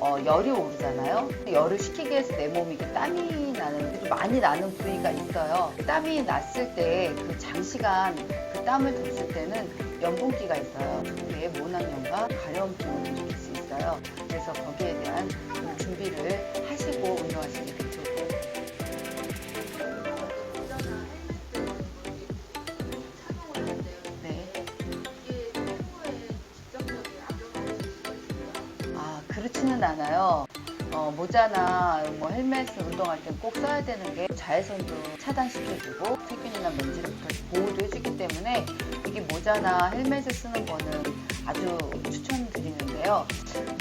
어, 열이 오르잖아요. 열을 식히기 위해서 내 몸이 이렇게 땀이 나는, 좀 많이 나는 부위가 있어요. 땀이 났을 때 그 장시간 그 땀을 뒀을 때는 염분기가 있어요. 두부에 모낭염과 가려움증을 일으킬 수 있어요. 그래서 거기에 대한 좀 준비를 하시고 좋을 것 아, 그렇지는 않아요. 어, 모자나 뭐 헬멧을 운동할 땐꼭 써야 되는 게 자외선도 차단시켜주고 세균이나 먼지를 보호도 해주기 때문에 이게 모자나 헬멧을 쓰는 거는 아주 추천드리는데요.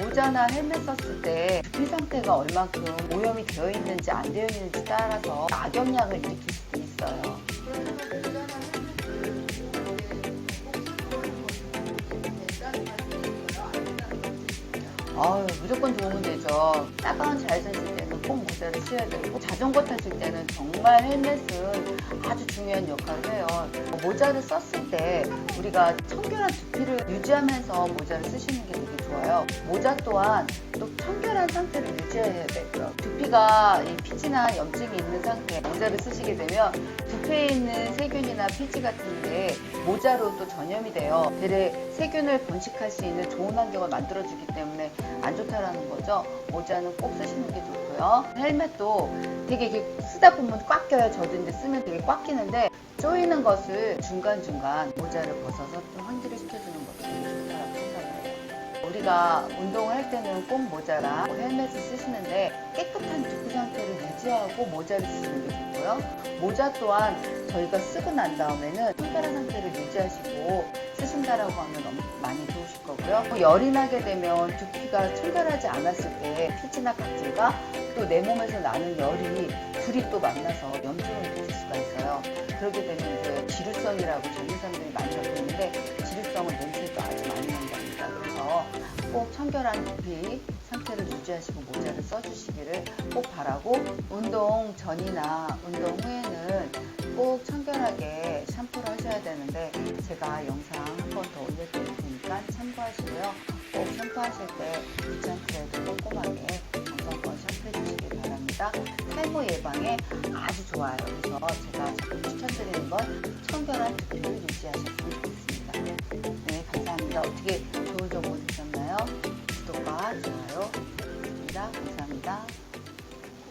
모자나 헬멧 썼을 때 두피 상태가 얼만큼 오염이 되어 있는지 안 되어 있는지 따라서 악영향을 일으킬 수도 있어요. 아유, 무조건 도움은 되죠. 따가운 자외선 쓸 때는 꼭 모자를 써야 되고, 자전거 타실 때는 정말 헬멧은 아주 중요한 역할을 해요. 모자를 썼을 때 우리가 청결한 두피를 유지하면서 모자를 쓰시는 게 되게 좋아요. 모자 또한 또 청결한 상태를 유지해야 되고요. 두피가 이 피지나 염증이 있는 상태에 모자를 쓰시게 되면 두피에 있는 세균이나 피지 같은 게 모자로 또 전염이 돼요. 대래 세균을 번식할 수 있는 좋은 환경을 만들어주기 때문에 안 좋다라는 거죠. 모자는 꼭 쓰시는 게 좋고요. 헬멧도 되게 이렇게 쓰다 보면 꽉 껴요. 저도 이제 쓰면 되게 꽉 끼는데 조이는 것을 중간중간 모자를 벗어서 좀 환기 우리가 운동을 할 때는 꼭 모자랑 뭐 헬멧을 쓰시는데 깨끗한 두피 상태를 유지하고 모자를 쓰시는 게 좋고요. 모자 또한 저희가 쓰고 난 다음에는 청결한 상태를 유지하시고 쓰신다라고 하면 많이 좋으실 거고요. 뭐 열이 나게 되면 두피가 청결하지 않았을 때 피지나 각질과 또 내 몸에서 나는 열이 둘이 또 만나서 염증을 일으킬 수가 있어요. 그렇게 되면 이제 지루성이라고 젊은 사람들이 꼭 청결한 두피 상태를 유지하시고 모자를 써주시기를 꼭 바라고 운동 전이나 운동 후에는 꼭 청결하게 샴푸를 하셔야 되는데 제가 영상 한 번 더 올려드릴 테니까 참고하시고요. 꼭 샴푸하실 때 귀찮더라도 꼼꼼하게 정성껏 샴푸해 주시기 바랍니다. 탈모 예방에 아주 좋아요. 그래서 제가 자꾸 추천드리는 건 청결한 두피를 유지하셨으면 좋겠습니다. 네, 감사합니다. 어떻게 감사합니다.